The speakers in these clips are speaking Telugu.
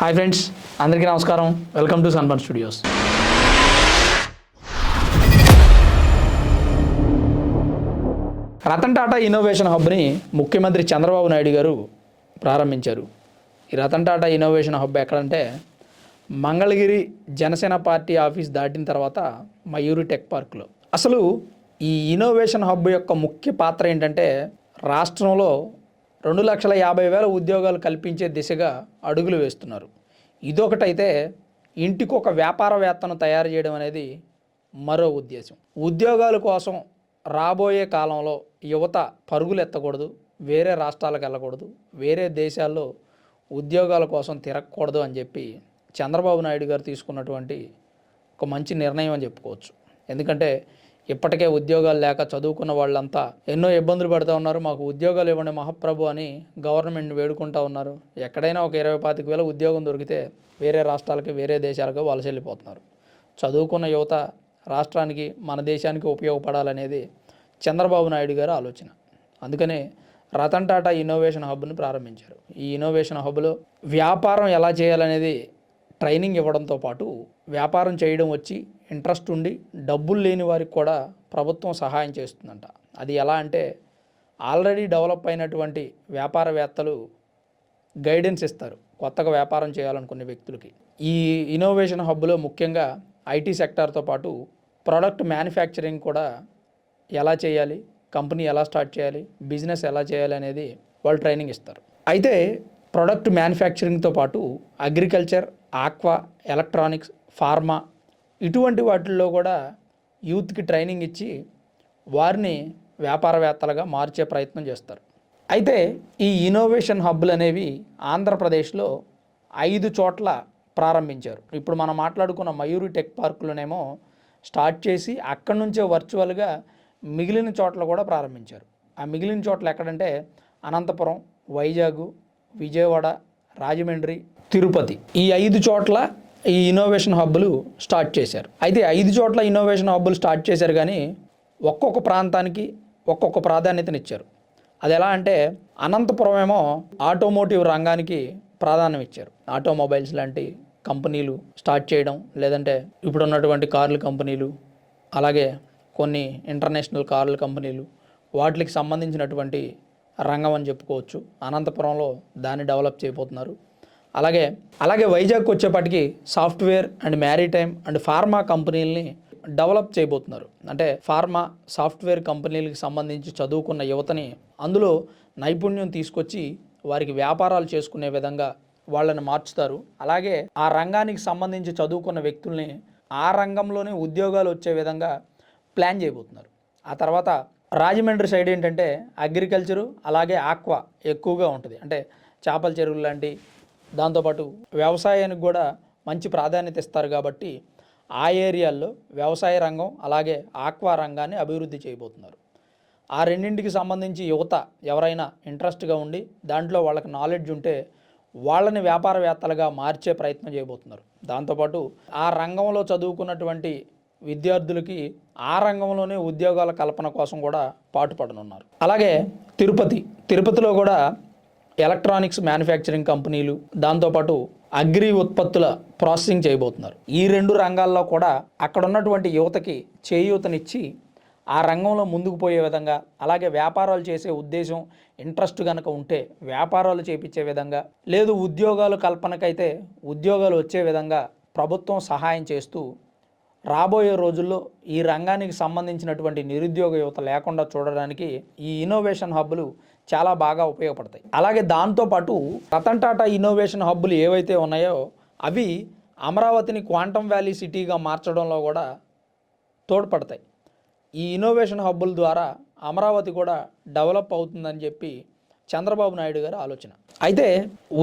హాయ్ ఫ్రెండ్స్ అందరికీ నమస్కారం. Welcome to Sunburn Studios. Ratan Tata innovation హబ్ని ముఖ్యమంత్రి చంద్రబాబు నాయుడు గారు ప్రారంభించారు. ఈ రతన్ టాటా ఇన్నోవేషన్ హబ్ ఎక్కడంటే మంగళగిరి జనసేన పార్టీ ఆఫీస్ దాటిన తర్వాత మయూరి టెక్ పార్క్లో. అసలు ఈ ఇన్నోవేషన్ హబ్ యొక్క ముఖ్య పాత్ర ఏంటంటే రాష్ట్రంలో రెండు లక్షల యాభై వేల ఉద్యోగాలు కల్పించే దిశగా అడుగులు వేస్తున్నారు. ఇదొకటైతే ఇంటికి ఒక వ్యాపారవేత్తను తయారు చేయడం అనేది మరో ఉద్దేశం. ఉద్యోగాల కోసం రాబోయే కాలంలో యువత పరుగులు ఎత్తకూడదు వేరే రాష్ట్రాలకు వెళ్ళకూడదు వేరే దేశాల్లో ఉద్యోగాల కోసం తిరగకూడదు అని చెప్పి చంద్రబాబు నాయుడు గారు తీసుకున్నటువంటి ఒక మంచి నిర్ణయం అని చెప్పుకోవచ్చు. ఎందుకంటే ఇప్పటికే ఉద్యోగాలు లేక చదువుకున్న వాళ్ళంతా ఎన్నో ఇబ్బందులు పడుతూ ఉన్నారు. మాకు ఉద్యోగాలు ఇవ్వండి మహాప్రభు అని గవర్నమెంట్ని వేడుకుంటా ఉన్నారు. ఎక్కడైనా ఒక ఇరవై పాతిక వేల ఉద్యోగం దొరికితే వేరే రాష్ట్రాలకి వేరే దేశాలకు వలస వెళ్ళిపోతున్నారు. చదువుకున్న యువత రాష్ట్రానికి మన దేశానికి ఉపయోగపడాలనేది చంద్రబాబు నాయుడు గారి ఆలోచన. అందుకనే రతన్ టాటా ఇన్నోవేషన్ హబ్ను ప్రారంభించారు. ఈ ఇన్నోవేషన్ హబ్లో వ్యాపారం ఎలా చేయాలనేది ట్రైనింగ్ ఇవ్వడంతో పాటు వ్యాపారం చేయడం వచ్చి ఇంట్రెస్ట్ ఉండి డబ్బులు లేని వారికి కూడా ప్రభుత్వం సహాయం చేస్తుందంట. అది ఎలా అంటే ఆల్రెడీ డెవలప్ అయినటువంటి వ్యాపారవేత్తలు గైడెన్స్ ఇస్తారు. కొత్తగా వ్యాపారం చేయాలనుకునే వ్యక్తులకి. ఈ ఇన్నోవేషన్ హబ్లో ముఖ్యంగా ఐటీ సెక్టార్తో పాటు ప్రోడక్ట్ మ్యానుఫ్యాక్చరింగ్ కూడా ఎలా చేయాలి కంపెనీ ఎలా స్టార్ట్ చేయాలి బిజినెస్ ఎలా చేయాలి అనేది వాళ్ళు ట్రైనింగ్ ఇస్తారు. అయితే ప్రోడక్ట్ మ్యానుఫ్యాక్చరింగ్తో పాటు అగ్రికల్చర్ ఆక్వా ఎలక్ట్రానిక్స్ ఫార్మా ఇటువంటి వాటిల్లో కూడా యూత్కి ట్రైనింగ్ ఇచ్చి వారిని వ్యాపారవేత్తలుగా మార్చే ప్రయత్నం చేస్తారు. అయితే ఈ ఇన్నోవేషన్ హబ్బులు అనేవి ఆంధ్రప్రదేశ్లో ఐదు చోట్ల ప్రారంభించారు. ఇప్పుడు మనం మాట్లాడుకున్న మయూరి టెక్ పార్కులోనేమో స్టార్ట్ చేసి అక్కడి నుంచే వర్చువల్గా మిగిలిన చోట్ల కూడా ప్రారంభించారు. ఆ మిగిలిన చోట్ల ఎక్కడంటే అనంతపురం వైజాగ్ విజయవాడ రాజమండ్రి తిరుపతి ఈ ఐదు చోట్ల ఈ ఇన్నోవేషన్ హబ్బులు స్టార్ట్ చేశారు. అయితే ఐదు చోట్ల ఇన్నోవేషన్ హబ్బులు స్టార్ట్ చేశారు కానీ ఒక్కొక్క ప్రాంతానికి ఒక్కొక్క ప్రాధాన్యతనిచ్చారు అది ఎలా అంటే అనంతపురం ఏమో ఆటోమోటివ్ రంగానికి ప్రాధాన్యం ఇచ్చారు. ఆటోమొబైల్స్ లాంటి కంపెనీలు స్టార్ట్ చేయడం లేదంటే ఇప్పుడు ఉన్నటువంటి కార్ల కంపెనీలు అలాగే కొన్ని ఇంటర్నేషనల్ కార్ల కంపెనీలు వాటికి సంబంధించినటువంటి రంగం అని చెప్పుకోవచ్చు. అనంతపురంలో దాన్ని డెవలప్ చేయబోతున్నారు. అలాగే అలాగే వైజాగ్కి వచ్చేప్పటికి software and maritime and pharma కంపెనీలని develop చేయబోతున్నారు. అంటే ఫార్మా సాఫ్ట్వేర్ కంపెనీలకు సంబంధించి చదువుకున్న యువతని అందులో నైపుణ్యం తీసుకొచ్చి వారికి వ్యాపారాలు చేసుకునే విధంగా వాళ్ళని మార్చుతారు. అలాగే ఆ రంగానికి సంబంధించి చదువుకున్న వ్యక్తుల్ని ఆ రంగంలోనే ఉద్యోగాలు వచ్చే విధంగా ప్లాన్ చేయబోతున్నారు. ఆ తర్వాత రాజమండ్రి సైడ్ ఏంటంటే అగ్రికల్చరు అలాగే ఆక్వా ఎక్కువగా ఉంటుంది. అంటే చేపల చెరువులు లాంటి దాంతోపాటు వ్యవసాయానికి కూడా మంచి ప్రాధాన్యత ఇస్తారు కాబట్టి ఆ ఏరియాల్లో వ్యవసాయ రంగం అలాగే ఆక్వా రంగాన్ని అభివృద్ధి చేయబోతున్నారు. ఆ రెండింటికి సంబంధించి యువత ఎవరైనా ఇంట్రెస్ట్గా ఉండి దాంట్లో వాళ్ళకి నాలెడ్జ్ ఉంటే వాళ్ళని వ్యాపారవేత్తలుగా మార్చే ప్రయత్నం చేయబోతున్నారు. దాంతోపాటు ఆ రంగంలో చదువుకున్నటువంటి విద్యార్థులకి ఆ రంగంలోనే ఉద్యోగాల కల్పన కోసం కూడా పాటుపడనున్నారు. అలాగే తిరుపతి తిరుపతిలో కూడా ఎలక్ట్రానిక్స్ మ్యానుఫ్యాక్చరింగ్ కంపెనీలు దాంతోపాటు అగ్రి ఉత్పత్తుల ప్రాసెసింగ్ చేయబోతున్నారు. ఈ రెండు రంగాల్లో కూడా అక్కడ ఉన్నటువంటి యువతకి చేయూతనిచ్చి ఆ రంగంలో ముందుకు పోయే విధంగా అలాగే వ్యాపారాలు చేసే ఉద్దేశం ఇంట్రెస్ట్ కనుక ఉంటే వ్యాపారాలు చేపించే విధంగా లేదు ఉద్యోగాలు కల్పనకైతే ఉద్యోగాలు వచ్చే విధంగా ప్రభుత్వం సహాయం చేస్తూ రాబోయే రోజుల్లో ఈ రంగానికి సంబంధించినటువంటి నిరుద్యోగ యువత లేకుండా చూడడానికి ఈ ఇన్నోవేషన్ హబ్బులు చాలా బాగా ఉపయోగపడతాయి. అలాగే దాంతోపాటు రతన్ టాటా ఇన్నోవేషన్ హబ్బులు ఏవైతే ఉన్నాయో అవి అమరావతిని క్వాంటమ్ వ్యాలీ సిటీగా మార్చడంలో కూడా తోడ్పడతాయి. ఈ ఇన్నోవేషన్ హబ్బుల ద్వారా అమరావతి కూడా డెవలప్ అవుతుందని చెప్పి చంద్రబాబు నాయుడు గారు ఆలోచన. అయితే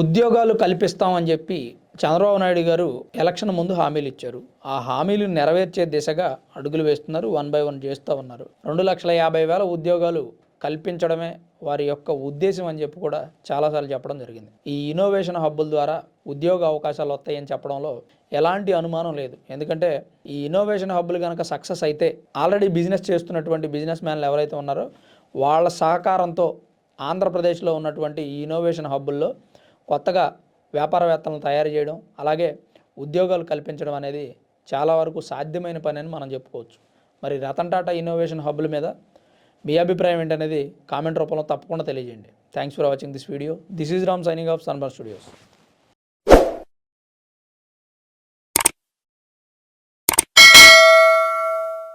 ఉద్యోగాలు కల్పిస్తామని చెప్పి చంద్రబాబు నాయుడు గారు ఎలక్షన్ ముందు హామీలు ఇచ్చారు. ఆ హామీలు నెరవేర్చే దిశగా అడుగులు వేస్తున్నారు. వన్ బై వన్ చేస్తూ ఉన్నారు. రెండు లక్షల యాభై వేల ఉద్యోగాలు కల్పించడమే వారి యొక్క ఉద్దేశం అని చెప్పి కూడా చాలాసార్లు చెప్పడం జరిగింది. ఈ ఇన్నోవేషన్ హబ్బుల ద్వారా ఉద్యోగ అవకాశాలు వస్తాయని చెప్పడంలో ఎలాంటి అనుమానం లేదు. ఎందుకంటే ఈ ఇన్నోవేషన్ హబ్బులు కనుక సక్సెస్ అయితే ఆల్రెడీ బిజినెస్ చేస్తున్నటువంటి బిజినెస్ మ్యాన్లు ఎవరైతే ఉన్నారో వాళ్ళ సహకారంతో ఆంధ్రప్రదేశ్లో ఉన్నటువంటి ఈ ఇన్నోవేషన్ హబ్బుల్లో కొత్తగా వ్యాపారవేత్తలను తయారు చేయడం అలాగే ఉద్యోగాలు కల్పించడం అనేది చాలా వరకు సాధ్యమైన పని అని మనం చెప్పుకోవచ్చు. మరి రతన్ టాటా ఇన్నోవేషన్ హబ్బుల మీద మీ అభిప్రాయం ఏంటనేది కామెంట్ రూపంలో తప్పకుండా తెలియజేయండి. Thanks for watching this video this is Ram signing off Sunburn studios